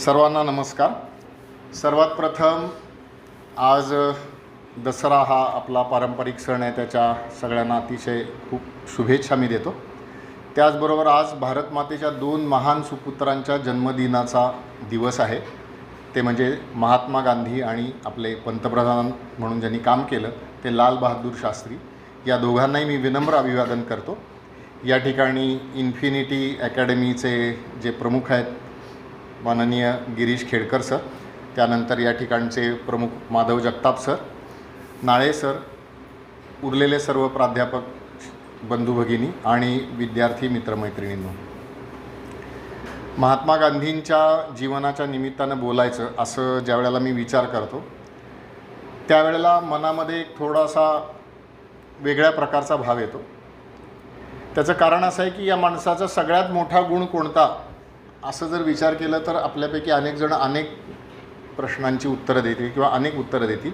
सर्वांना नमस्कार. सर्वात प्रथम आज दसरा हा आपला पारंपरिक सण आहे त्याच्या सगळ्यांना अतिशय खूप शुभेच्छा मी देतो. त्याचबरोबर आज भारत मातेच्या दोन महान सुपुत्रांच्या जन्मदिनाचा दिवस आहे. ते म्हणजे महात्मा गांधी आणि आपले पंतप्रधान म्हणून ज्यांनी काम केलं ते लाल बहादूर शास्त्री. या दोघांनाही मी विनम्र अभिवादन करतो. या ठिकाणी इन्फिनिटी अकॅडमीचे जे प्रमुख आहेत माननीय गिरीश खेडकर सर त्यानंतर या ठिकाणचे प्रमुख माधव जगताप सर नाळे सर उरलेले सर्व प्राध्यापक बंधू भगिनी आणि विद्यार्थी मित्रमैत्रिणींनो. महात्मा गांधींच्या जीवनाच्या निमित्तानं बोलायचं असं ज्या वेळेला मी विचार करतो त्यावेळेला मनामध्ये एक थोडासा वेगळ्या प्रकारचा भाव येतो. त्याचं कारण असं आहे की या माणसाचा सगळ्यात मोठा गुण कोणता? असं जर विचार केला तर आपल्यापैकी अनेक जण अनेक प्रश्नांची उत्तरं देतील किंवा अनेक उत्तरं देतील.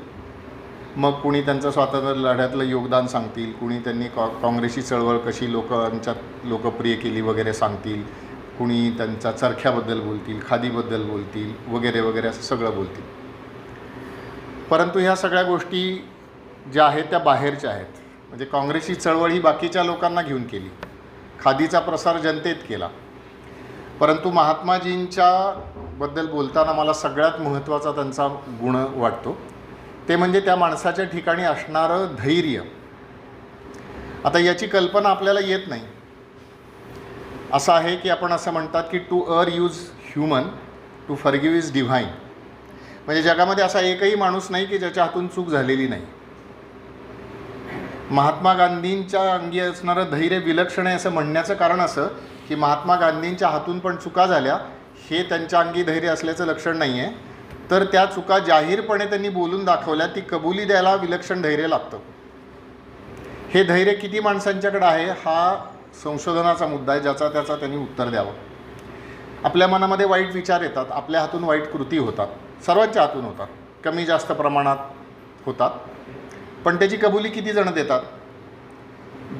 मग कुणी त्यांचं स्वातंत्र्य लढ्यातलं योगदान सांगतील कुणी त्यांनी कॉ काँग्रेसची चळवळ कशी लोकांच्यात लोकप्रिय केली वगैरे सांगतील कुणी त्यांच्या चरख्याबद्दल बोलतील खादीबद्दल बोलतील वगैरे वगैरे असं सगळं बोलतील. परंतु ह्या सगळ्या गोष्टी ज्या आहेत त्या बाहेरच्या आहेत. म्हणजे काँग्रेसची चळवळ ही बाकीच्या लोकांना घेऊन केली. खादीचा प्रसार जनतेत केला. परंतु महात्माजींच्या बद्दल बोलताना मला सगळ्यात महत्त्वाचा त्यांचा गुण वाटतो. ते म्हणजे त्या माणसाच्या ठिकाणी असणारं धैर्य. आता याची कल्पना आपल्याला येत नाही. असं आहे की आपण असं म्हणतात की to err is human to forgive is divine म्हणजे जगामध्ये असा एकही माणूस नाही की ज्याच्या हातून चूक झालेली नाही. महात्मा गांधींच्या अंगी असणारं धैर्य विलक्षण आहे असं म्हणण्याचं कारण असं की महात्मा गांधींच्या हातून पण चुका झाल्या हे त्यांच्या अंगी धैर्य असल्याचं लक्षण नाही आहे तर त्या चुका जाहीरपणे त्यांनी बोलून दाखवल्या ती कबुली द्यायला विलक्षण धैर्य लागतं. हे धैर्य किती माणसांच्याकडे आहे हा संशोधनाचा मुद्दा आहे ज्याचा त्याचा त्यांनी उत्तर द्यावं. आपल्या मनामध्ये वाईट विचार येतात आपल्या हातून वाईट कृती होतात सर्वांच्या हातून होतात कमी जास्त प्रमाणात होतात. पण त्याची कबुली किती जणं देतात?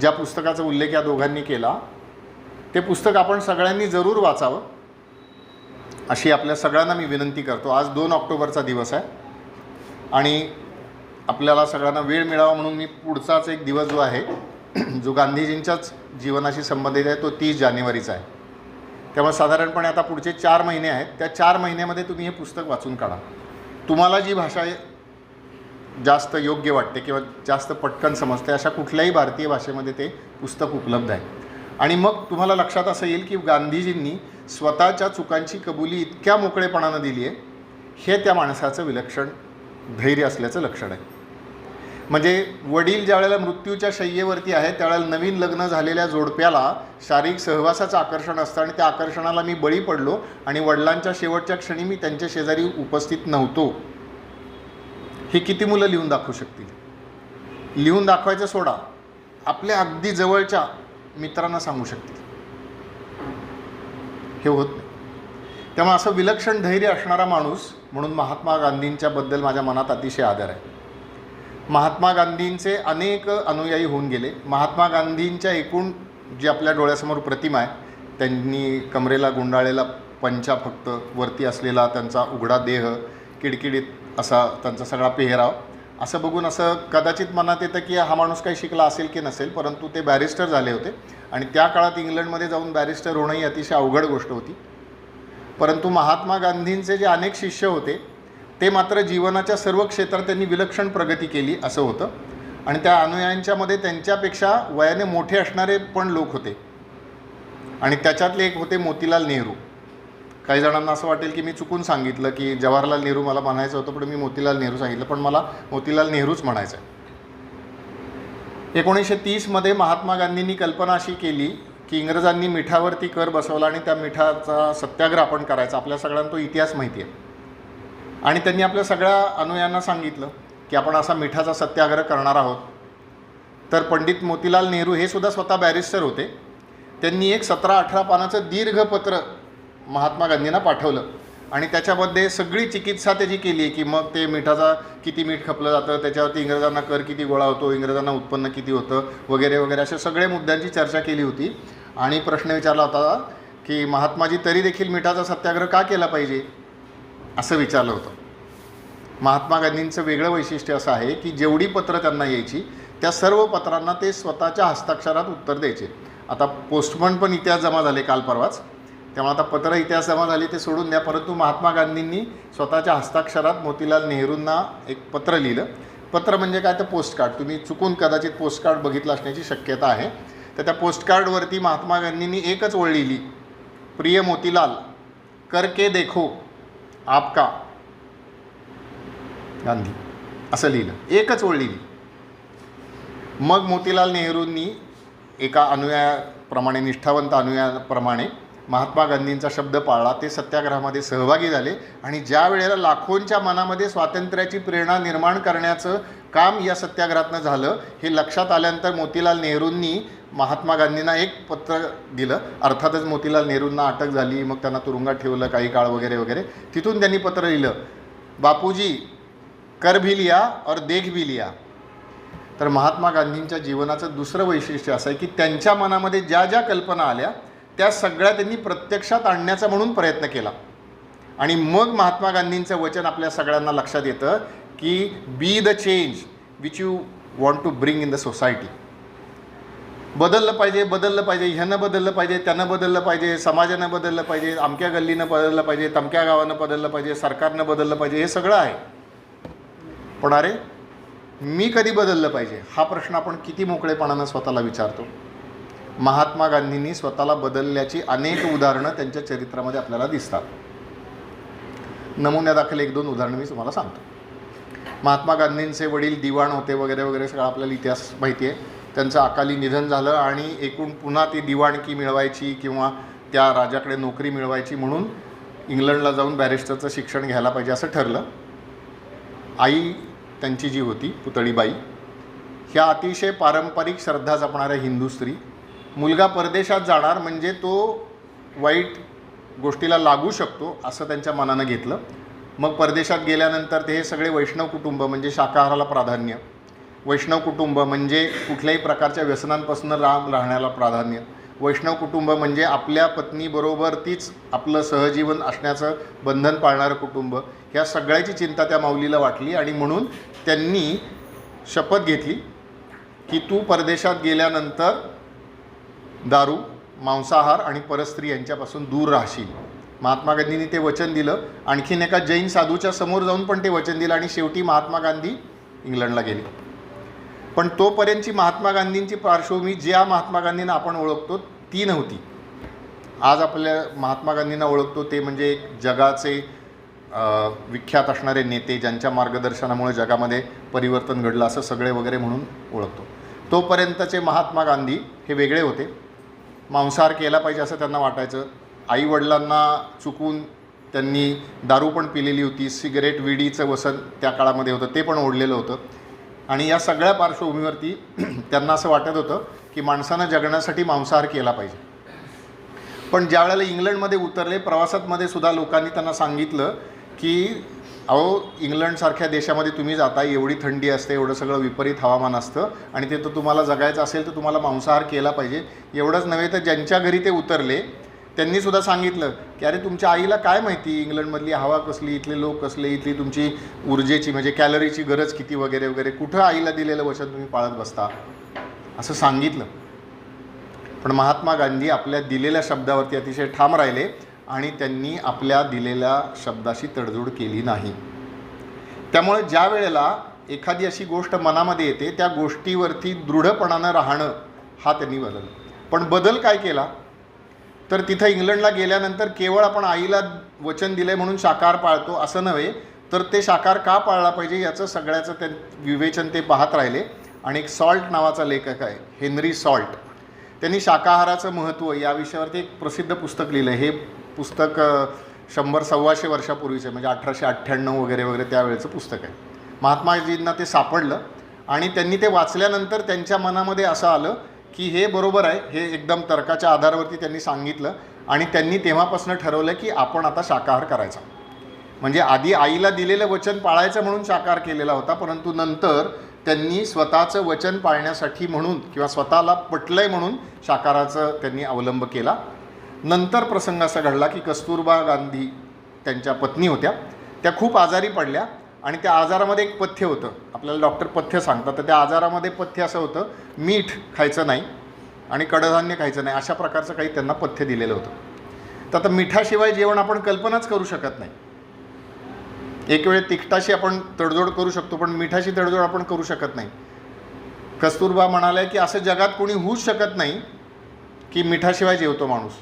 ज्या पुस्तकाचा उल्लेख या दोघांनी केला ते पुस्तक आपण सगळ्यांनी जरूर वाचावं अशी आपल्या सगळ्यांना मी विनंती करतो. आज दोन ऑक्टोबरचा दिवस आहे आणि आपल्याला सगळ्यांना वेळ मिळावा म्हणून मी पुढचाच एक दिवस जो आहे जो गांधीजींच्याच जीवनाशी संबंधित आहे तो तीस जानेवारीचा आहे. त्यामुळे साधारणपणे आता पुढचे चार महिने आहेत. त्या चार महिन्यामध्ये तुम्ही हे पुस्तक वाचून काढा. तुम्हाला जी भाषा जास्त योग्य वाटते किंवा जास्त पटकन समजते अशा कुठल्याही भारतीय भाषेमध्ये ते पुस्तक उपलब्ध आहे. आणि मग तुम्हाला लक्षात असं येईल की गांधीजींनी स्वतःच्या चुकांची कबुली इतक्या मोकळेपणानं दिली आहे हे त्या माणसाचं विलक्षण धैर्य असल्याचं लक्षण आहे. म्हणजे वडील ज्या वेळेला मृत्यूच्या शय्येवरती आहे त्यावेळेला नवीन लग्न झालेल्या जोडप्याला शारीरिक सहवासाचं आकर्षण असतं आणि त्या आकर्षणाला मी बळी पडलो आणि वडिलांच्या शेवटच्या क्षणी मी त्यांच्या शेजारी उपस्थित नव्हतो. हे किती मुलं लिहून दाखवू शकतील? लिहून दाखवायचं सोडा. आपल्या अगदी जवळच्या मित्रांना सांगू शकतील हे होत नाही. त्यामुळे असं विलक्षण धैर्य असणारा माणूस म्हणून महात्मा गांधींच्याबद्दल माझ्या मनात अतिशय आदर आहे. महात्मा गांधींचे अनेक अनुयायी होऊन गेले. महात्मा गांधींच्या एकूण जी आपल्या डोळ्यासमोर प्रतिमा आहे त्यांनी कमरेला गुंडाळलेला पंचा फक्त वरती असलेला त्यांचा उघडा देह किडकिडीत असा त्यांचा सगळा पेहराव असं बघून असं कदाचित मनात येतं की हा माणूस काही शिकला असेल की नसेल परंतु ते बॅरिस्टर झाले होते. आणि त्या काळात इंग्लंडमध्ये जाऊन बॅरिस्टर होणं ही अतिशय अवघड गोष्ट होती. परंतु महात्मा गांधींचे जे अनेक शिष्य होते ते मात्र जीवनाच्या सर्व क्षेत्रात त्यांनी विलक्षण प्रगती केली असं होतं. आणि त्या अनुयायांच्यामध्ये त्यांच्यापेक्षा वयाने मोठे असणारे पण लोक होते. आणि त्याच्यातले एक होते मोतीलाल नेहरू. काही जणांना असं वाटेल की मी चुकून सांगितलं की जवाहरलाल नेहरू मला म्हणायचं होतं पण मी मोतीलाल नेहरू सांगितलं पण मला मोतीलाल नेहरूच म्हणायचं आहे एकोणीसशे तीसमध्ये महात्मा गांधींनी कल्पना अशी केली की इंग्रजांनी मिठावरती कर बसवला आणि त्या मिठाचा सत्याग्रह आपण करायचा. आपल्या सगळ्यांना तो इतिहास माहिती आहे. आणि त्यांनी आपल्या सगळ्या अनुयांना सांगितलं की आपण असा मिठाचा सत्याग्रह करणार आहोत. तर पंडित मोतीलाल नेहरू हे सुद्धा स्वतः बॅरिस्टर होते. त्यांनी एक सतरा अठरा पानाचं दीर्घ पत्र महात्मा गांधींना पाठवलं. आणि त्याच्यामध्ये सगळी चिकित्सा त्याची केली आहे की मग ते मिठाचा किती मीठ खपलं जातं त्याच्यावरती इंग्रजांना कर किती गोळा होतो इंग्रजांना उत्पन्न किती होतं वगैरे वगैरे अशा सगळ्या मुद्द्यांची चर्चा केली होती. आणि प्रश्न विचारला होता की महात्माजी तरी देखील मिठाचा सत्याग्रह का केला पाहिजे? असं विचारलं होतं. महात्मा गांधींचं वेगळं वैशिष्ट्य असं आहे की जेवढी पत्रं त्यांना यायची त्या सर्व पत्रांना ते स्वतःच्या हस्ताक्षरात उत्तर द्यायचे. आता पोस्टमन पण इतिहास जमा झाले काल परवाच. त्यामुळे आता पत्र इतिहास जमा झाले ते सोडून द्या. परंतु महात्मा गांधींनी स्वतःच्या हस्ताक्षरात मोतीलाल नेहरूंना एक पत्र लिहिलं. पत्र म्हणजे काय? तर पोस्टकार्ड तुम्ही चुकून कदाचित पोस्टकार्ड बघितलं असण्याची शक्यता आहे. तर त्या पोस्टकार्डवरती महात्मा गांधींनी एकच ओळ लिहिली. प्रिय मोतीलाल करके देखो आपका. गांधी. असं लिहिलं. एकच ओळ लिहिली. मग मोतीलाल नेहरूंनी एका अनुयायाप्रमाणे निष्ठावंत अनुयायाप्रमाणे महात्मा गांधींचा शब्द पाळला ते सत्याग्रहामध्ये सहभागी झाले आणि ज्या वेळेला लाखोंच्या मनामध्ये स्वातंत्र्याची प्रेरणा निर्माण करण्याचं काम या सत्याग्रहातनं झालं हे लक्षात आल्यानंतर मोतीलाल नेहरूंनी महात्मा गांधींना एक पत्र दिलं. अर्थातच मोतीलाल नेहरूंना अटक झाली मग त्यांना तुरुंगात ठेवलं काही काळ वगैरे वगैरे. तिथून त्यांनी पत्र लिहिलं बापूजी कर भी लिया और देख भी लिया. तर महात्मा गांधींच्या जीवनाचं दुसरं वैशिष्ट्य असं आहे की त्यांच्या मनामध्ये ज्या ज्या कल्पना आल्या त्या सगळ्या त्यांनी प्रत्यक्षात आणण्याचा म्हणून प्रयत्न केला. आणि मग महात्मा गांधींचं वचन आपल्या सगळ्यांना लक्षात येतं की be the change which you want to bring in the society बदललं पाहिजे बदललं पाहिजे ह्यानं बदललं पाहिजे त्यानं बदललं पाहिजे समाजानं बदललं पाहिजे अमक्या गल्लीनं बदललं पाहिजे तमक्या गावानं बदललं पाहिजे सरकारनं बदललं पाहिजे हे सगळं आहे. पण अरे मी कधी बदललं पाहिजे? हा प्रश्न आपण किती मोकळेपणानं स्वतःला विचारतो. महात्मा गांधींनी स्वतःला बदलल्याची अनेक उदाहरणं त्यांच्या चरित्रामध्ये आपल्याला दिसतात. नमुन्यादाखल एक दोन उदाहरणं मी तुम्हाला सांगतो. महात्मा गांधींचे वडील दिवाण होते वगैरे वगैरे सगळा आपल्याला इतिहास माहिती आहे त्यांचं अकाली निधन झालं आणि एकूण पुन्हा ती दिवाणकी मिळवायची किंवा त्या राजाकडे नोकरी मिळवायची म्हणून इंग्लंडला जाऊन बॅरिस्टरचं शिक्षण घ्यायला पाहिजे असं ठरलं. आई त्यांची जी होती पुतळीबाई ह्या अतिशय पारंपरिक श्रद्धा जपणाऱ्या हिंदू स्त्री मुलगा परदेशात जाणार म्हणजे तो वाईट गोष्टीला लागू शकतो असं त्यांच्या मनानं घेतलं. मग परदेशात गेल्यानंतर ते हे सगळे वैष्णव कुटुंब म्हणजे शाकाहाराला प्राधान्य. वैष्णव कुटुंब म्हणजे कुठल्याही प्रकारच्या व्यसनांपासून लांब राहण्याला प्राधान्य. वैष्णव कुटुंब म्हणजे आपल्या पत्नीबरोबर तीच आपलं सहजीवन असण्याचं बंधन पाळणारं कुटुंब. ह्या सगळ्याची चिंता त्या माऊलीला वाटली आणि म्हणून त्यांनी शपथ घेतली की तू परदेशात गेल्यानंतर दारू मांसाहार आणि परस्त्री यांच्यापासून दूर राहशील. महात्मा गांधींनी ते वचन दिलं. आणखीन एका जैन साधूच्या समोर जाऊन पण ते वचन दिलं आणि शेवटी महात्मा गांधी इंग्लंडला गेले. पण तोपर्यंतची महात्मा गांधींची पार्श्वभूमी ज्या महात्मा गांधींना आपण ओळखतो ती नव्हती. आज आपल्या महात्मा गांधींना ओळखतो ते म्हणजे एक जगाचे विख्यात असणारे नेते ज्यांच्या मार्गदर्शनामुळे जगामध्ये परिवर्तन घडलं असं सगळे वगैरे म्हणून ओळखतो. तोपर्यंतचे महात्मा गांधी हे वेगळे होते. मांसाहार केला पाहिजे असं त्यांना वाटायचं. आईवडिलांना चुकून त्यांनी दारू पण पिलेली होती सिगरेट विडीचं वसन त्या काळामध्ये होतं ते पण ओढलेलं होतं. आणि या सगळ्या पार्श्वभूमीवरती त्यांना असं वाटत होतं की माणसानं जगण्यासाठी मांसाहार केला पाहिजे. पण ज्या वेळेला इंग्लंडमध्ये उतरले प्रवासातमध्ये सुद्धा लोकांनी त्यांना सांगितलं की अहो इंग्लंडसारख्या देशामध्ये तुम्ही जाता एवढी थंडी असते एवढं सगळं विपरीत हवामान असतं आणि ते तर तुम्हाला जगायचं असेल तर तुम्हाला मांसाहार केला पाहिजे. एवढंच नव्हे तर ज्यांच्या घरी ते उतरले त्यांनीसुद्धा सांगितलं की अरे तुमच्या आईला काय माहिती इंग्लंडमधली हवा कसली इथले लोक कसले इथली तुमची ऊर्जेची म्हणजे कॅलरीची गरज किती वगैरे वगैरे कुठं आईला दिलेलं वचन तुम्ही पाळत बसता? असं सांगितलं. पण महात्मा गांधी आपल्या दिलेल्या शब्दावरती अतिशय ठाम राहिले. आणि त्यांनी आपल्या दिलेल्या शब्दाशी तडजोड केली नाही. त्यामुळे ज्या वेळेला एखादी अशी गोष्ट मनामध्ये येते त्या गोष्टीवरती दृढपणानं राहणं हा त्यांनी बदल. पण बदल काय केला? तर तिथं इंग्लंडला गेल्यानंतर केवळ आपण आईला वचन दिलं आहे म्हणून शाकार पाळतो असं नव्हे तर ते शाकार का पाळला पाहिजे याचं सगळ्याचं ते विवेचन ते पाहत राहिले. आणि एक सॉल्ट नावाचा लेखक आहे हेनरी सॉल्ट. त्यांनी शाकाहाराचं महत्त्व या विषयावरती एक प्रसिद्ध पुस्तक लिहिलं हे पुस्तक शंभर सव्वाशे वर्षापूर्वीचं म्हणजे अठराशे अठ्ठ्याण्णव वगैरे वगैरे त्यावेळेचं पुस्तक आहे. महात्माजींना ते सापडलं आणि त्यांनी ते वाचल्यानंतर त्यांच्या मनामध्ये असं आलं की हे बरोबर आहे हे एकदम तर्काच्या आधारावरती त्यांनी सांगितलं आणि त्यांनी तेव्हापासून ठरवलं की आपण आता शाकाहार करायचा. म्हणजे आधी आईला दिलेलं वचन पाळायचं म्हणून शाकाहार केलेला होता परंतु नंतर त्यांनी स्वतःचं वचन पाळण्यासाठी म्हणून किंवा स्वतःला पटलंय म्हणून शाकाहाराचं त्यांनी अवलंब केला. नंतर प्रसंग असा घडला की कस्तुरबा गांधी त्यांच्या पत्नी होत्या. त्या खूप आजारी पडल्या आणि त्या आजारामध्ये एक पथ्य होतं. आपल्याला डॉक्टर पथ्य सांगतात. तर त्या आजारामध्ये पथ्य असं होतं मीठ खायचं नाही आणि कडधान्य खायचं नाही अशा प्रकारचं काही त्यांना पथ्य दिलेलं होतं. तर आता मिठाशिवाय जेवण आपण कल्पनाच करू शकत नाही. एक वेळ तिखटाशी आपण तडजोड करू शकतो पण मिठाशी तडजोड आपण करू शकत नाही. कस्तुरबा म्हणाल्या की असं जगात कोणी होऊच शकत नाही की मिठाशिवाय जेवतो माणूस.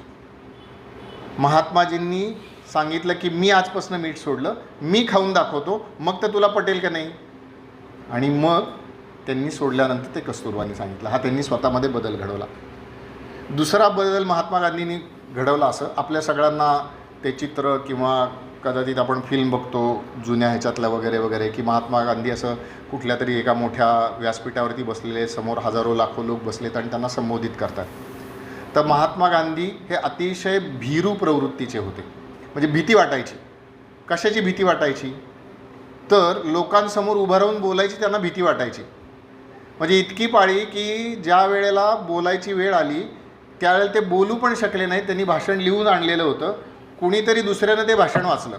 महात्माजींनी सांगितलं की मी आजपासून मीठ सोडलं मी खाऊन दाखवतो मग तर तुला पटेल का नाही? आणि मग त्यांनी सोडल्यानंतर ते कस्तुरबांनी सांगितलं. हा त्यांनी स्वतःमध्ये बदल घडवला. दुसरा बदल महात्मा गांधींनी घडवला असं आपल्या सगळ्यांना ते चित्र किंवा कदाचित आपण फिल्म बघतो जुन्या ह्याच्यातलं वगैरे वगैरे की महात्मा गांधी असं कुठल्या तरी एका मोठ्या व्यासपीठावरती बसलेले समोर हजारो लाखो लोक बसलेत आणि त्यांना संबोधित करतात. तर महात्मा गांधी हे अतिशय भीरू प्रवृत्तीचे होते. म्हणजे भीती वाटायची. कशाची भीती वाटायची? तर लोकांसमोर उभं राहून बोलायची त्यांना भीती वाटायची. म्हणजे इतकी पाळी की ज्या वेळेला बोलायची वेळ आली त्यावेळेला ते बोलू पण शकले नाही त्यांनी भाषण लिहून आणलेलं होतं. कुणीतरी दुसऱ्यानं ते भाषण वाचलं.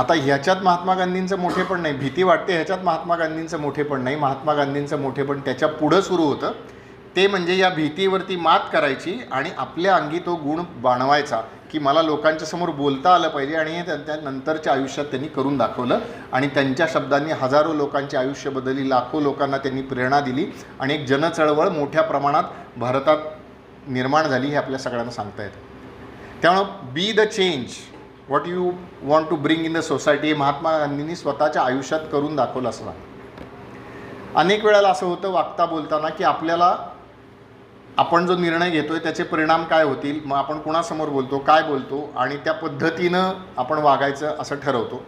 आता ह्याच्यात महात्मा गांधींचं मोठेपण नाही. भीती वाटते ह्याच्यात महात्मा गांधींचं मोठेपण नाही. महात्मा गांधींचं मोठेपण त्याच्या पुढं सुरू होतं. ते म्हणजे या भीतीवरती मात करायची आणि आपल्या अंगी तो गुण बाणवायचा की मला लोकांच्या समोर बोलता आलं पाहिजे आणि हे त्यांच्या नंतरच्या आयुष्यात त्यांनी करून दाखवलं आणि त्यांच्या शब्दांनी हजारो लोकांचे आयुष्य बदलली लाखो लोकांना त्यांनी प्रेरणा दिली आणि एक जनचळवळ मोठ्या प्रमाणात भारतात निर्माण झाली हे आपल्या सगळ्यांना सांगता येतं. त्यामुळं be the change what you want to bring in the society हे महात्मा गांधींनी स्वतःच्या आयुष्यात करून दाखवलं असं वाटतं. अनेक वेळेला असं होतं वागता बोलताना की आपल्याला आपण जो निर्णय घेतो आहे त्याचे परिणाम काय होतील मग आपण कुणासमोर बोलतो काय बोलतो आणि त्या पद्धतीनं आपण वागायचं असं ठरवतो.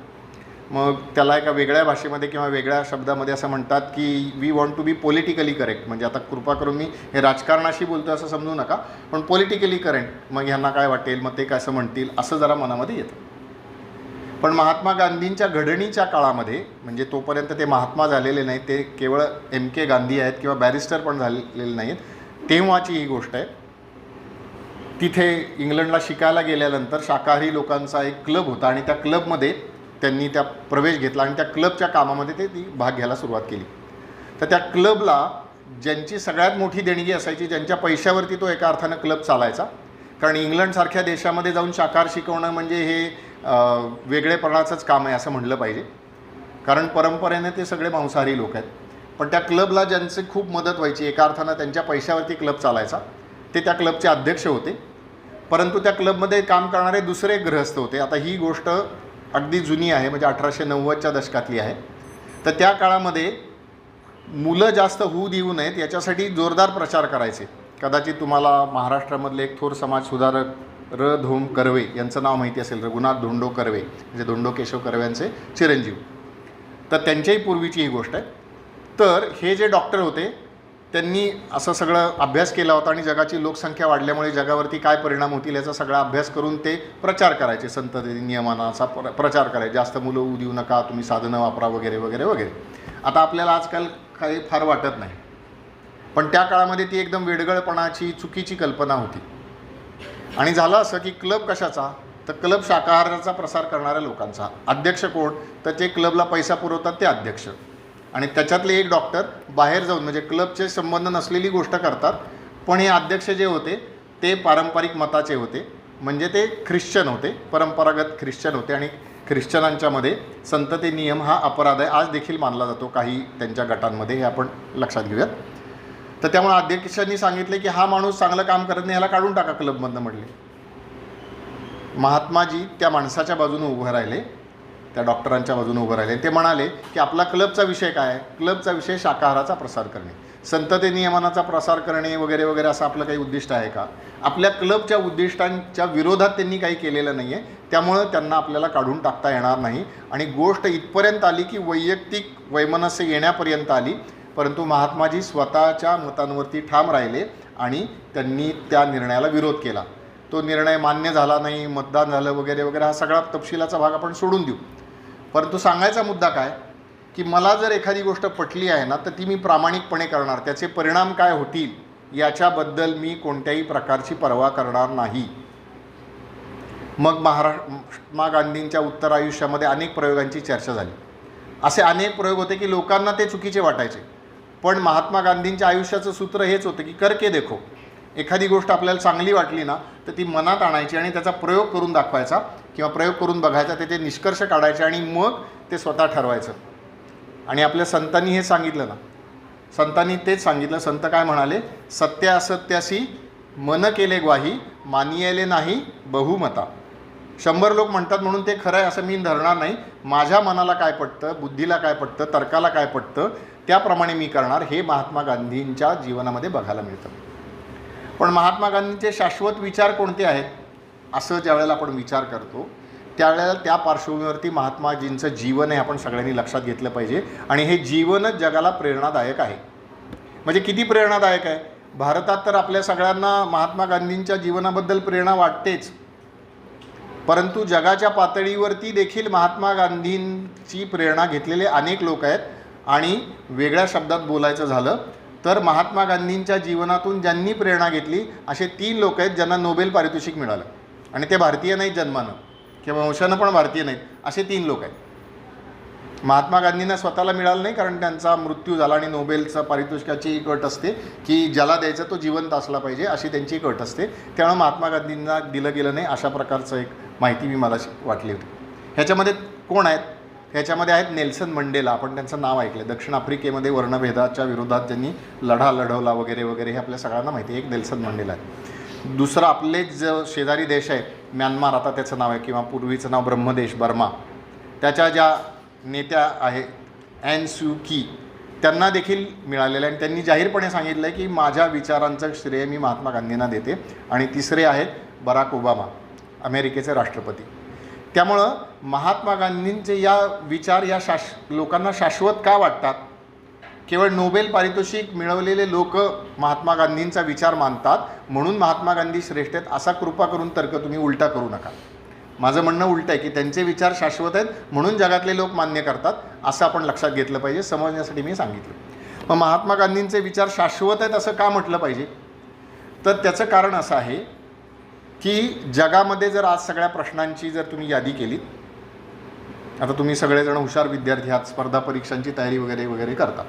मग त्याला एका वेगळ्या भाषेमध्ये किंवा वेगळ्या शब्दामध्ये असं म्हणतात की we want to be politically correct म्हणजे आता कृपा करून मी हे राजकारणाशी बोलतो असं समजू नका पण पॉलिटिकली करेक्ट मग ह्यांना काय वाटेल? मग ते कसं म्हणतील? असं जरा मनामध्ये येतं. पण महात्मा गांधींच्या घडणीच्या काळामध्ये म्हणजे तोपर्यंत ते महात्मा झालेले नाहीत ते केवळ एम के गांधी आहेत किंवा बॅरिस्टर पण झालेले नाहीत तेव्हाची ही गोष्ट आहे. तिथे इंग्लंडला शिकायला गेल्यानंतर शाकाहारी लोकांचा एक क्लब होता आणि त्या क्लबमध्ये त्यांनी त्या प्रवेश घेतला आणि त्या क्लबच्या कामामध्ये ते ती भाग घ्यायला सुरुवात केली. तर त्या क्लबला ज्यांची सगळ्यात मोठी देणगी असायची ज्यांच्या पैशावरती तो एका अर्थानं क्लब चालायचा. कारण इंग्लंडसारख्या देशामध्ये जाऊन शाकार शिकवणं म्हणजे हे वेगळेपणाचंच काम आहे असं म्हणलं पाहिजे. कारण परंपरेने ते सगळे मांसाहारी लोक आहेत. पण त्या क्लबला ज्यांची खूप मदत व्हायची एका अर्थानं त्यांच्या पैशावरती क्लब चालायचा. ते त्या क्लबचे अध्यक्ष होते. परंतु त्या क्लबमध्ये काम करणारे दुसरे गृहस्थ होते. आता ही गोष्ट अगदी जुनी आहे म्हणजे अठराशे नव्वदच्या दशकातली आहे. तर त्या काळामध्ये मुलं जास्त होऊ देऊ नयेत याच्यासाठी जोरदार प्रचार करायचे. कदाचित तुम्हाला महाराष्ट्रामधले एक थोर समाज सुधारक र. धोम कर्वे यांचं नाव माहिती असेल रघुनाथ धोंडो कर्वे म्हणजे धोंडो केशव कर्वे यांचे चिरंजीव. तर त्यांच्याही पूर्वीची ही गोष्ट आहे. तर हे जे डॉक्टर होते त्यांनी असं सगळं अभ्यास केला होता आणि जगाची लोकसंख्या वाढल्यामुळे जगावरती काय परिणाम होतील याचा सगळा अभ्यास करून ते प्रचार करायचे. संत नियमनाचा प्र प्रचार करायचे. जास्त मुलं होऊ देऊ नका तुम्ही साधनं वापरा वगैरे वगैरे वगैरे. आता आपल्याला आजकाल काही फार वाटत नाही. पण त्या काळामध्ये ती एकदम वेडगळपणाची चुकीची कल्पना होती. आणि झालं असं की क्लब कशाचा? तर क्लब शाकाहाराचा प्रसार करणाऱ्या लोकांचा. अध्यक्ष कोण? तर ते क्लबला पैसा पुरवतात ते अध्यक्ष. आणि त्याच्यातले एक डॉक्टर बाहेर जाऊन म्हणजे क्लबचे संबंध नसलेली गोष्ट करतात पण हे अध्यक्ष जे होते ते पारंपरिक मताचे होते. म्हणजे ते ख्रिश्चन होते परंपरागत ख्रिश्चन होते आणि ख्रिश्चनांच्यामध्ये संतती नियम हा अपराध आहे आज देखील मानला जातो काही त्यांच्या गटांमध्ये हे आपण लक्षात घेऊयात. तर त्यामुळे अध्यक्षांनी सांगितले की हा माणूस चांगलं काम करत नाही ह्याला काढून टाका क्लबमधनं म्हटले. महात्माजी त्या माणसाच्या बाजूने उभं राहिले. त्या डॉक्टरांच्या बाजूने उभं राहिले. ते म्हणाले की आपला क्लबचा विषय काय आहे? क्लबचा विषय शाकाहाराचा प्रसार करणे. संतते नियमनाचा प्रसार करणे वगैरे वगैरे असं आपलं काही उद्दिष्ट आहे का? आपल्या क्लबच्या उद्दिष्टांच्या विरोधात त्यांनी काही केलेलं नाही आहे त्यामुळं त्यांना आपल्याला काढून टाकता येणार नाही. आणि गोष्ट इथपर्यंत आली की वैयक्तिक वैमनस्य येण्यापर्यंत आली. परंतु महात्माजी स्वतःच्या मतांवरती ठाम राहिले आणि त्यांनी त्या निर्णयाला विरोध केला. तो निर्णय मान्य झाला नाही मतदान झालं वगैरे वगैरे हा सगळा तपशिलाचा भाग आपण सोडून देऊ. परंतु सांगायचा मुद्दा काय? की मला जर एखादी गोष्ट पटली आहे ना तर ती मी प्रामाणिकपणे करणार. त्याचे परिणाम काय होतील याच्याबद्दल मी कोणत्याही प्रकारची पर्वा करणार नाही. मग महाराष्ट्र गांधींच्या उत्तर आयुष्यामध्ये अनेक प्रयोगांची चर्चा झाली. असे अनेक प्रयोग होते की लोकांना ते चुकीचे वाटायचे. पण महात्मा गांधींच्या आयुष्याचं सूत्र हेच होतं की करके देखो. एखादी गोष्ट आपल्याला चांगली वाटली ना तर ती मनात आणायची आणि त्याचा प्रयोग करून दाखवायचा. किंवा प्रयोग करून बघायचा त्याचे निष्कर्ष काढायचे आणि मग ते स्वतः ठरवायचं. आणि आपल्या संतांनी हे सांगितलं ना. संतांनी तेच सांगितलं. संत काय म्हणाले? सत्य असत्यासी मन केले ग्वाही मानियले नाही बहुमता. शंभर लोक म्हणतात म्हणून ते खरं आहे असं मी धरणार नाही. माझ्या मनाला काय पटतं बुद्धीला काय पटतं तर्काला काय पटतं त्याप्रमाणे मी करणार. हे महात्मा गांधींच्या जीवनामध्ये बघायला मिळतं. पण महात्मा गांधींचे शाश्वत विचार कोणते आहेत? असं ज्यावेळेला आपण विचार करतो त्यावेळेला त्या पार्श्वभूमीवरती महात्माजींचं जीवन आहे आपण सगळ्यांनी लक्षात घेतलं पाहिजे आणि हे जीवनच जगाला प्रेरणादायक आहे. म्हणजे किती प्रेरणादायक आहे? भारतात तर आपल्या सगळ्यांना महात्मा गांधींच्या जीवनाबद्दल प्रेरणा वाटतेच. परंतु जगाच्या पातळीवरती देखील महात्मा गांधींची प्रेरणा घेतलेले अनेक लोक आहेत आणि वेगळ्या शब्दात बोलायचं झालं तर महात्मा गांधींच्या जीवनातून ज्यांनी प्रेरणा घेतली असे तीन लोक आहेत ज्यांना नोबेल पारितोषिक मिळालं. आणि ते भारतीय नाहीत जन्मानं. किंवा वंशानं पण भारतीय नाहीत. असे तीन लोक आहेत. महात्मा गांधींना स्वतःला मिळालं नाही कारण त्यांचा मृत्यू झाला आणि नोबेलचा पारितोषिकाची एक अट असते की ज्याला द्यायचं तो जिवंत असला पाहिजे अशी त्यांची एक अट असते. त्यामुळे महात्मा गांधींना दिलं गेलं नाही अशा प्रकारचं एक माहिती मी मला वाटली होती. ह्याच्यामध्ये कोण आहेत? ह्याच्यामध्ये आहेत नेल्सन मंडेला. आपण त्यांचं नाव ऐकलं दक्षिण आफ्रिकेमध्ये वर्णभेदाच्या विरोधात त्यांनी लढा लढवला वगैरे वगैरे हे आपल्या सगळ्यांना माहिती आहे. एक नेल्सन मंडेला आहे दुसरं आपले जे शेजारी देश आहे म्यानमार आता त्याचं नाव आहे किंवा पूर्वीचं नाव ब्रह्मदेश बर्मा त्याच्या ज्या नेत्या आहेत अॅन स्यू की त्यांना देखील मिळालेलं आहे. आणि त्यांनी जाहीरपणे सांगितलं आहे की माझ्या विचारांचं श्रेय मी महात्मा गांधींना देते. आणि तिसरे आहेत बराक ओबामा अमेरिकेचे राष्ट्रपती. त्यामुळं महात्मा गांधींचे या विचार या शाश लोकांना शाश्वत का वाटतात? केवळ नोबेल पारितोषिक मिळवलेले लोक महात्मा गांधींचा विचार मानतात म्हणून महात्मा गांधी श्रेष्ठ आहेत असा कृपा करून तर्क तुम्ही उलटा करू नका. माझं म्हणणं उलटं आहे की त्यांचे विचार शाश्वत आहेत म्हणून जगातले लोक मान्य करतात असं आपण लक्षात घेतलं पाहिजे समजण्यासाठी मी सांगितलं. मग महात्मा गांधींचे विचार शाश्वत आहेत असं का म्हटलं पाहिजे? तर त्याचं कारण असं आहे की जगामध्ये जर आज सगळ्या प्रश्नांची जर तुम्ही यादी केलीत आता तुम्ही सगळेजण हुशार विद्यार्थी आहात स्पर्धा परीक्षांची तयारी वगैरे वगैरे करता.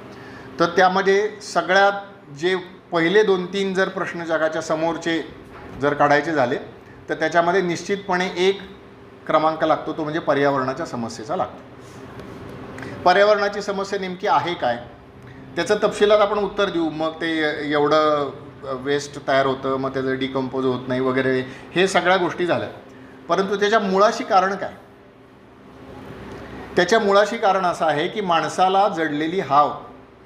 तर त्यामध्ये सगळ्यात जे पहिले दोन तीन जर प्रश्न जगाच्या समोरचे जर काढायचे झाले तर त्याच्यामध्ये निश्चितपणे एक क्रमांक लागतो तो म्हणजे पर्यावरणाच्या समस्येचा लागतो. पर्यावरणाची समस्या नेमकी आहे काय? त्याचं तपशिलात आपण उत्तर देऊ. मग ते एवढं वेस्ट तयार होतं मग त्याचं डिकम्पोज होत नाही वगैरे हे सगळ्या गोष्टी झाल्या. परंतु त्याच्या मुळाशी कारण काय? त्याच्या मुळाशी कारण असं आहे की माणसाला जडलेली हाव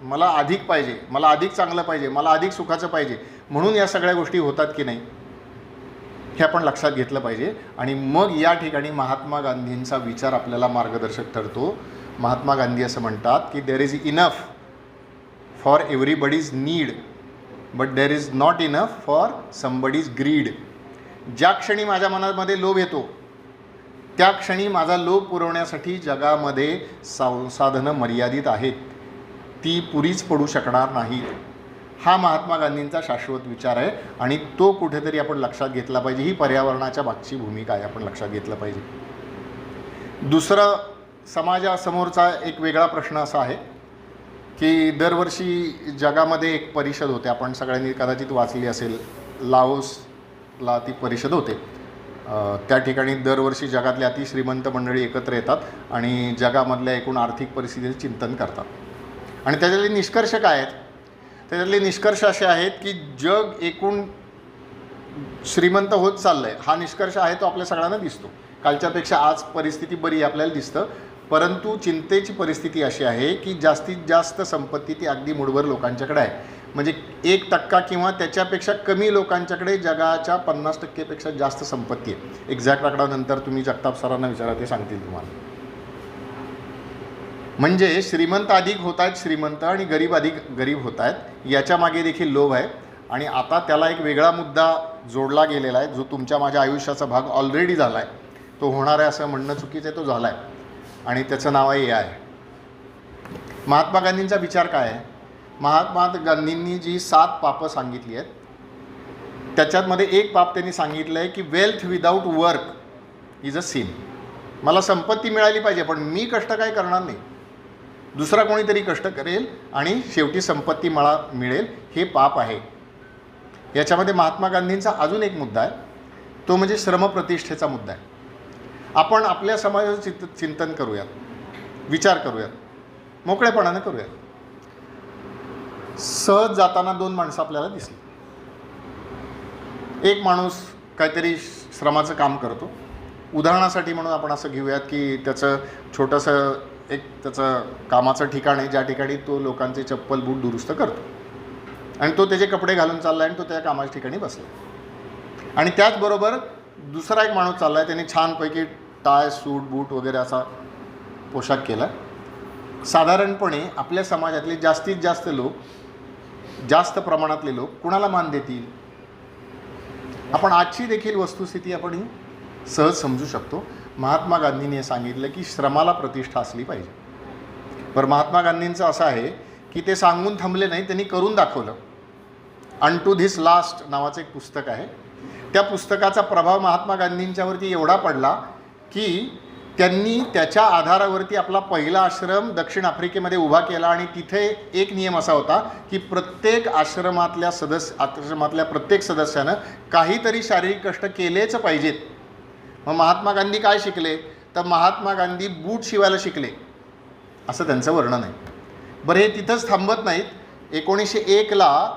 मला अधिक पाहिजे मला अधिक चांगलं पाहिजे मला अधिक सुखाचं पाहिजे म्हणून या सगळ्या गोष्टी होतात की नाही हे आपण लक्षात घेतलं पाहिजे. आणि मग या ठिकाणी महात्मा गांधींचा विचार आपल्याला मार्गदर्शक ठरतो. महात्मा गांधी असं म्हणतात की there is enough for everybody's need but there is not enough for somebody's greed ज्या क्षणी माझ्या मनामध्ये लोभ येतो त्या क्षणी माझा लोभ पुरवण्यासाठी जगामध्ये संसाधनं मर्यादित आहेत. ती पुरीच पडू शकणार नाही. हा महात्मा गांधींचा शाश्वत विचार आहे आणि तो कुठेतरी आपण लक्षात घेतला पाहिजे. ही पर्यावरणाच्या मागची भूमिका आहे आपण लक्षात घेतलं पाहिजे. दुसरं समाजासमोरचा एक वेगळा प्रश्न असा आहे की दरवर्षी जगामध्ये एक परिषद होते. आपण सगळ्यांनी कदाचित वाचली असेल लाओसला ती परिषद होते. त्या ठिकाणी दरवर्षी जगातल्या अतिश्रीमंत मंडळी एकत्र येतात आणि जगामधल्या एकूण आर्थिक परिस्थितीचं चिंतन करतात. आणि त्याच्यातले निष्कर्ष काय आहेत? त्याच्यातले निष्कर्ष असे आहेत की जग एकूण श्रीमंत होत चाललं आहे हा निष्कर्ष आहे तो आपल्या सगळ्यांना दिसतो. कालच्यापेक्षा आज परिस्थिती बरी आपल्याला दिसतं. परंतु चिंतेची परिस्थिती अशी आहे की जास्तीत जास्त संपत्ती ती अगदी मुठभर लोकांच्याकडे आहे. म्हणजे एक टक्का किंवा त्याच्यापेक्षा कमी लोकांच्याकडे जगाच्या पन्नास टक्केपेक्षा जास्त संपत्ती आहे. एक्झॅक्ट आकडा नंतर तुम्ही जगताप सरांना विचारा ते सांगतील तुम्हाला. म्हणजे श्रीमंत अधिक होत आहेत श्रीमंत आणि गरीब अधिक गरीब होत आहेत याच्या मागे देखील लोभ आहे. आणि आता त्याला एक वेगळा मुद्दा जोडला गेलेला आहे जो तुमच्या माझ्या आयुष्याचा भाग ऑलरेडी झाला आहे तो होणार आहे असं म्हणणं चुकीचं आहे तो झाला आहे आणि त्याचं नाव आहे ए आय महात्मा गांधींचा विचार काय आहे? महात्मा गांधींनी जी सात पापं सांगितली आहेत त्याच्यातमध्ये एक पाप त्यांनी सांगितलं आहे की wealth without work is a sin मला संपत्ती मिळाली पाहिजे पण मी कष्ट काय करणार नाही? दुसरा कोणीतरी कष्ट करेल आणि शेवटी संपत्ती मला मिळेल हे पाप आहे. याच्यामध्ये महात्मा गांधींचा अजून एक मुद्दा आहे. तो म्हणजे श्रमप्रतिष्ठेचा मुद्दा आहे. आपण आपल्या समाजाचं चिंत चिंतन करूयात विचार करूयात मोकळेपणानं करूयात. सहज जाताना दोन माणसं आपल्याला दिसली. एक माणूस काहीतरी श्रमाचं काम करतो. उदाहरणासाठी म्हणून आपण असं घेऊयात की त्याचं छोटंसं एक त्याचं कामाचं ठिकाण आहे ज्या ठिकाणी तो लोकांचे चप्पल बूट दुरुस्त करतो. आणि तो त्याचे कपडे घालून चालला आणि तो त्या कामाच्या ठिकाणी बसला आणि त्याचबरोबर दुसरा एक माणूस चालला आहे त्याने छानपैकी टाय सूट बूट वगैरे असा पोशाख केला. साधारणपणे आपल्या समाजातले जास्तीत जास्त लोक जास्त प्रमाणातले लोक कुणाला मान देतील? आपण आजची देखील वस्तुस्थिती आपण ही सहज समजू शकतो. महात्मा गांधींनी हे सांगितलं की श्रमाला प्रतिष्ठा असली पाहिजे. पर महात्मा गांधींचं असं आहे की ते सांगून थांबले नाही त्यांनी करून दाखवलं. अन टू धिस लास्ट नावाचं एक पुस्तक आहे. त्या पुस्तकाचा प्रभाव महात्मा गांधींच्यावरती एवढा पडला की त्यांनी त्याच्या आधारावरती आपला पहिला आश्रम दक्षिण आफ्रिकेमध्ये उभा केला आणि तिथे एक नियम असा होता की प्रत्येक आश्रमातल्या सदस्य आश्रमातल्या प्रत्येक सदस्यानं काहीतरी शारीरिक कष्ट केलेच पाहिजेत. मग महात्मा गांधी काय शिकले? तर महात्मा गांधी बूट शिवायला शिकले. असं त्यांचं वर्णन आहे. बरं हे तिथंच थांबत नाहीत. एकोणीसशे एकला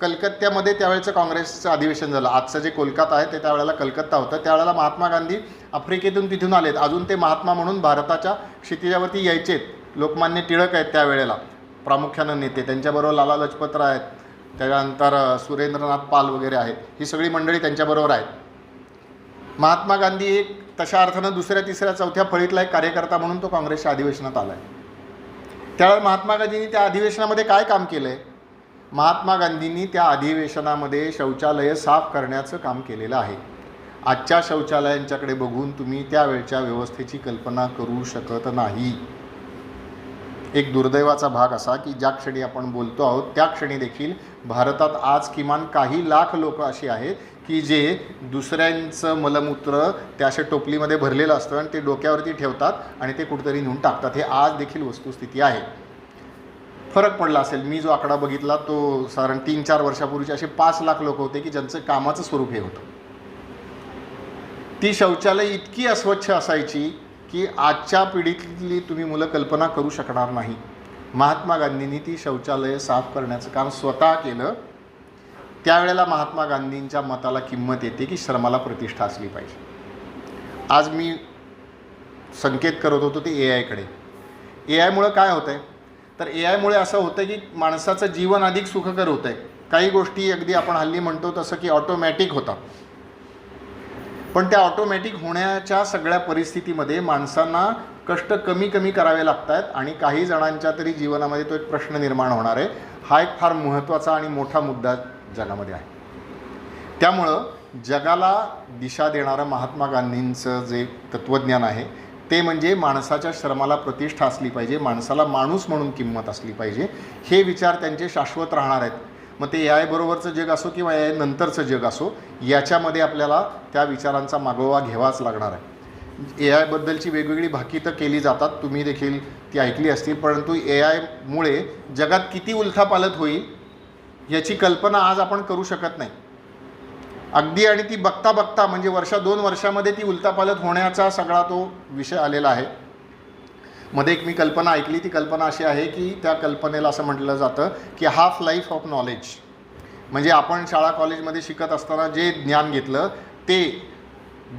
कलकत्त्यामध्ये त्यावेळेचं काँग्रेसचं अधिवेशन झालं. आजचं जे कोलकाता आहे ते त्यावेळेला कलकत्ता होतं. त्यावेळेला महात्मा गांधी आफ्रिकेतून तिथून आलेत. अजून ते महात्मा म्हणून भारताच्या क्षितिजावरती यायचेत. लोकमान्य टिळक आहेत त्यावेळेला. प्रामुख्यानं नेते. त्यांच्याबरोबर लाला लजपतराय आहेत. त्याच्यानंतर सुरेंद्रनाथ पाल वगैरे आहेत. ही सगळी मंडळी त्यांच्याबरोबर आहेत. महात्मा गांधी एक तशा अर्थानं दुसऱ्या तिसऱ्या चौथ्या फळीतला एक कार्यकर्ता म्हणून तो काँग्रेसच्या अधिवेशनात आला आहे त्यावेळेला महात्मा गांधींनी त्या अधिवेशनामध्ये काय काम केलं आहे महात्मा गांधींनी त्या अधिवेशनामध्ये शौचालयं साफ करण्याचं काम केलेलं आहे. आजच्या शौचालयांच्याकडे बघून तुम्ही त्यावेळच्या व्यवस्थेची कल्पना करू शकत नाही. एक दुर्दैवाचा भाग असा की ज्या क्षणी आपण बोलतो आहोत त्या क्षणी देखील भारतात आज किमान काही लाख लोक अशी आहेत की जे दुसऱ्यांचं मलमूत्र त्या अशा टोपलीमध्ये भरलेलं असतं आणि ते डोक्यावरती ठेवतात आणि ते कुठेतरी नेऊन टाकतात. हे आज देखील वस्तुस्थिती आहे. फरक पडला असेल. मी जो आकडा बघितला तो साधारण तीन चार वर्षापूर्वीचे असे पाच लाख लोक होते की ज्यांचं कामाचं स्वरूप हे होतं. ती शौचालय इतकी अस्वच्छ असायची की आजच्या पिढीतली तुम्ही मुलं कल्पना करू शकणार नाही. महात्मा गांधींनी ती शौचालयं साफ करण्याचं काम स्वतः केलं. त्यावेळेला महात्मा गांधींच्या मताला किंमत येते की श्रमाला प्रतिष्ठा असली पाहिजे. आज मी संकेत करत होतो ते ए आयकडे ए आयमुळं काय होतं आहे तर ए आयमुळे असं होतं की माणसाचं जीवन अधिक सुखकर होतं आहे काही गोष्टी अगदी आपण हल्ली म्हणतो तसं की ऑटोमॅटिक होतात. पण त्या ऑटोमॅटिक होण्याच्या सगळ्या परिस्थितीमध्ये माणसांना कष्ट कमी कमी करावे लागत आहेत आणि काही जणांच्या तरी जीवनामध्ये तो एक प्रश्न निर्माण होणार आहे. हा एक फार महत्त्वाचा आणि मोठा मुद्दा जगामध्ये आहे. त्यामुळं जगाला दिशा देणारं महात्मा गांधींचं जे तत्त्वज्ञान आहे ते म्हणजे माणसाच्या श्रमाला प्रतिष्ठा असली पाहिजे माणसाला माणूस म्हणून किंमत असली पाहिजे हे विचार त्यांचे शाश्वत राहणार आहेत. मग ते ए आय बरोबरचं जग असो किंवा ए आय नंतरचं जग असो याच्यामध्ये आपल्याला त्या विचारांचा मागोवा घ्यावाच लागणार आहे. ए आयबद्दलची वेगवेगळी भाकितं केली जातात तुम्ही देखील ती ऐकली असतील परंतु ए आयमुळे जगात किती उलथापालत होईल याची कल्पना आज आपण करू शकत नाही. अगदी आणि ती बघता बघता म्हणजे वर्षा दोन वर्षामध्ये ती उलतापालत होण्याचा सगळा तो विषय आलेला आहे. मध्ये एक मी कल्पना ऐकली ती कल्पना अशी आहे की त्या कल्पनेला असं म्हटलं जातं की हाफ लाईफ ऑफ नॉलेज म्हणजे आपण शाळा कॉलेजमध्ये शिकत असताना जे ज्ञान घेतलं ते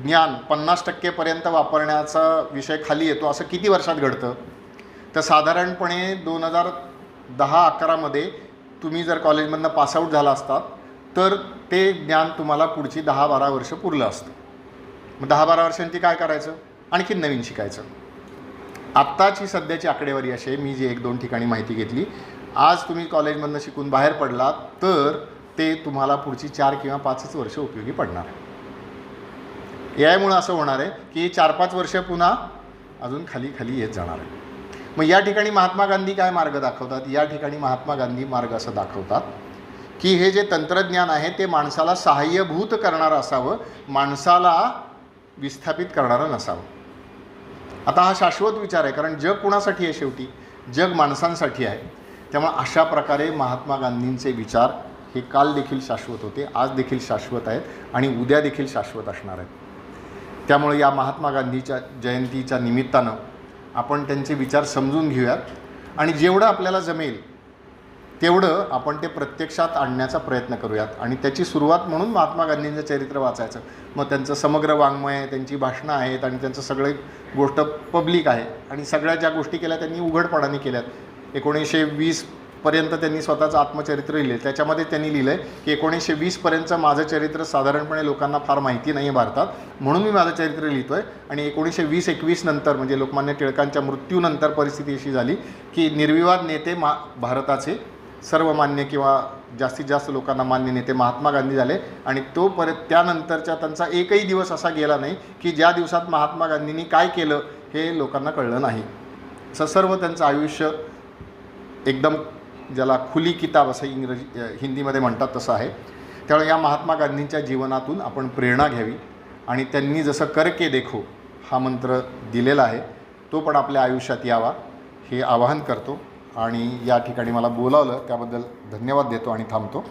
ज्ञान पन्नास टक्केपर्यंत वापरण्याचा विषय खाली येतो असं किती वर्षात घडतं? तर साधारणपणे दोन हजार दहा अकरामध्ये तुम्ही जर कॉलेजमधनं पासआउट झाला असतात तर ते ज्ञान तुम्हाला पुढची दहा बारा वर्ष पुरलं असतं. मग दहा बारा वर्षांची काय करायचं? आणखी नवीन शिकायचं. आत्ताची सध्याची आकडेवारी अशी आहे मी जी एक दोन ठिकाणी माहिती घेतली. आज तुम्ही कॉलेजमधनं शिकून बाहेर पडलात तर ते तुम्हाला पुढची चार किंवा पाचच वर्ष उपयोगी पडणार आहे. ए आयमुळं असं होणार आहे की चार पाच वर्ष पुन्हा अजून खाली खाली येत जाणार आहे. मग या ठिकाणी महात्मा गांधी काय मार्ग दाखवतात? या ठिकाणी महात्मा गांधी मार्ग असं दाखवतात की हे जे तंत्रज्ञान आहे ते माणसाला सहाय्यभूत करणारं असावं माणसाला विस्थापित करणारं नसावं. आता हा शाश्वत विचार आहे कारण जग कुणासाठी आहे शेवटी? जग माणसांसाठी आहे. त्यामुळे अशा प्रकारे महात्मा गांधींचे विचार हे काल देखील शाश्वत होते आज देखील शाश्वत आहेत आणि उद्या देखील शाश्वत असणार आहेत. त्यामुळे या महात्मा गांधीच्या जयंतीच्या निमित्तानं आपण त्यांचे विचार समजून घेऊयात. आणि जेवढं आपल्याला जमेल तेवढं आपण ते प्रत्यक्षात आणण्याचा प्रयत्न करूयात. आणि त्याची सुरुवात म्हणून महात्मा गांधींचं चरित्र वाचायचं. मग त्यांचं समग्र वाङ्मय त्यांची भाषणं आहेत आणि त्यांचं सगळे गोष्ट पब्लिक आहे. आणि सगळ्या ज्या गोष्टी केल्या त्यांनी उघडपणाने केल्यात. एकोणीसशे वीस पर्यंत त्यांनी स्वतःचं आत्मचरित्र लिहिले. त्याच्यामध्ये त्यांनी लिहिलं आहे की एकोणीसशे वीसपर्यंतचं माझं चरित्र साधारणपणे लोकांना फार माहिती नाही आहे भारतात. म्हणून मी माझं चरित्र लिहितो आहे आणि एकोणीसशे वीस एकवीस नंतर म्हणजे लोकमान्य टिळकांच्या मृत्यूनंतर परिस्थिती अशी झाली की निर्विवाद नेते मा भारताचे सर्वमान्य किंवा जास्तीत जास्त लोकांना मान्य नेते महात्मा गांधी झाले. आणि तो परत त्यानंतरच्या त्यांचा एकही दिवस असा गेला नाही की ज्या दिवसात महात्मा गांधींनी काय केलं हे लोकांना कळलं नाही. असं सर्व त्यांचं आयुष्य एकदम ज्याला खुली किताब असं इंग्रजी हिंदीमध्ये म्हणतात तसं आहे. त्यामुळे या महात्मा गांधींच्या जीवनातून आपण प्रेरणा घ्यावी आणि त्यांनी जसं करके देखो हा मंत्र दिलेला आहे तो पण आपल्या आयुष्यात यावा हे आवाहन करतो. आणि या ठिकाणी मला बोलावलं त्याबद्दल धन्यवाद देतो आणि थांबतो.